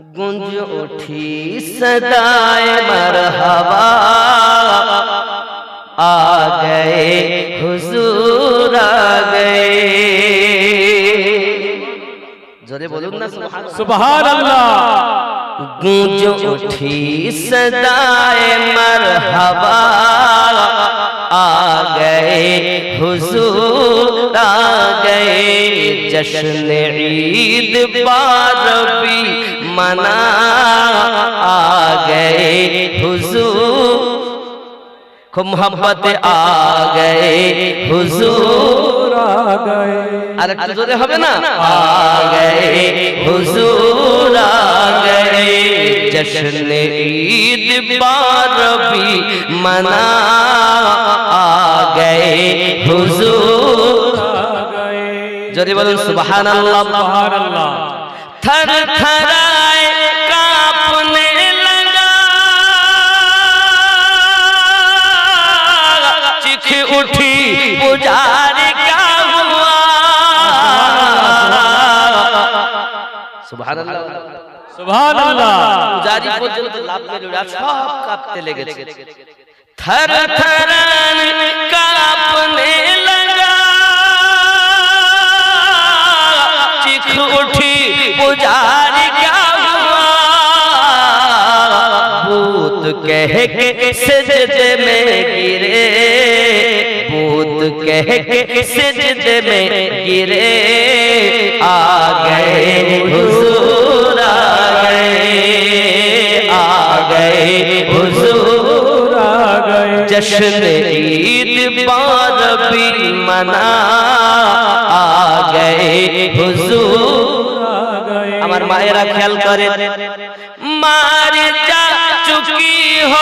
گنج اٹھی صدائے مرحبا آ گئے حضور آ گئے جرے بولوں نا سبحان اللہ گنج اٹھی صدائے مرحبا آ گئے حضور آ گئے جشن عید باربی मना आ गए हुजूर खूब मोहब्बत आ गए हुजूर आ गए আর একটু জোরে হবে না আ গয়ে হুজুর আ গয়ে জশ্ন ঈদ বারবি মনা আ গয়ে হুজুর आ गए জোরে বলুন সুবহানাল্লাহ सुबहान अल्लाह थर थराए উঠি পূজার কা হুয়া সুবহানাল্লাহ। সুবহানাল্লাহ। পূজারি সব কাঁপতে লেগেছে। থর থর কাঁপ कह के सजदे में गिरे आ गए हुजूर आ गए आ गए हुजूर आ गए जश्न ईद बारबी मना आ गए हुजूर आ गए আমার মায়েরা খেয়াল করে মার যা চুকি हो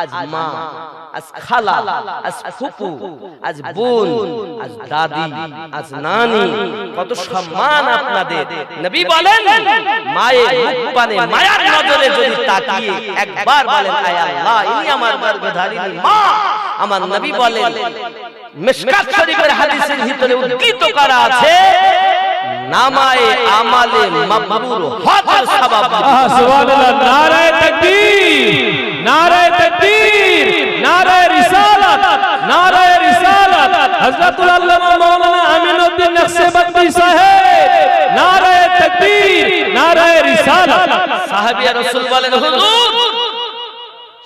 আজ মা আজ খালা আজ ফুপু আজ বোন আজ দাদি আজ নানি। কত সম্মান আপনাদের। নবী বলেন মায়ের মুখ পানে মায়ার নজরে যদি তাকিয়ে একবার বলেন আয় আল্লাহ ইনি আমার গর্ভধারিণী মা। আমার নবী বলেন মিশকাত শরীফের হাদিসের ভিতরে উদ্ধৃত করা আছে নামায়ে আমালে মাবরুর হওয়ার সবাব। সুবহানাল্লাহ নারায়ে তাকবীর। নারায় তকবীর নারায় রিসালাত নারায় রিসালাত। হযরতুল আল্লামা মাওলানা আমিনুদ্দিন নকশবন্দি সাহেব, নারায় তকবীর নারায় রিসালাত। সাহাবিয়া রাসূল বলেন, হুজুর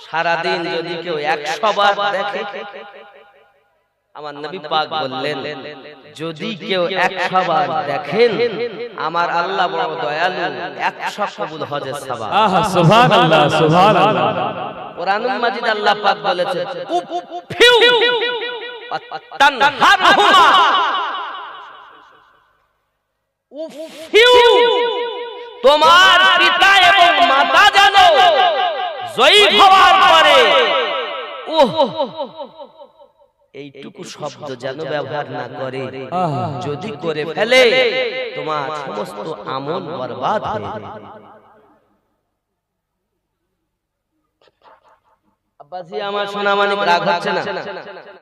সারা দিন যদি কেউ 100 বার দেখে আমার নবী পাক বললেন যদি কেউ একশো বার দেখেন আমার আল্লাহ বড় দয়ালু একশো কবুল হজের সাবা সুবহানাল্লাহ সুবহানাল্লাহ কোরআনুল মাজিদ আল্লাহ পাক বলেছে তোমার পিতা এবং মাতা জানো জয়ী হওয়ার পরে ওহ এইটুকু শব্দ যেন ব্যবহার না করে। যদি করে ফেলে তোমার সমস্ত আমল বরবাদ হয়ে যাবে। আমার সোনা মানিক রাগ হচ্ছে না।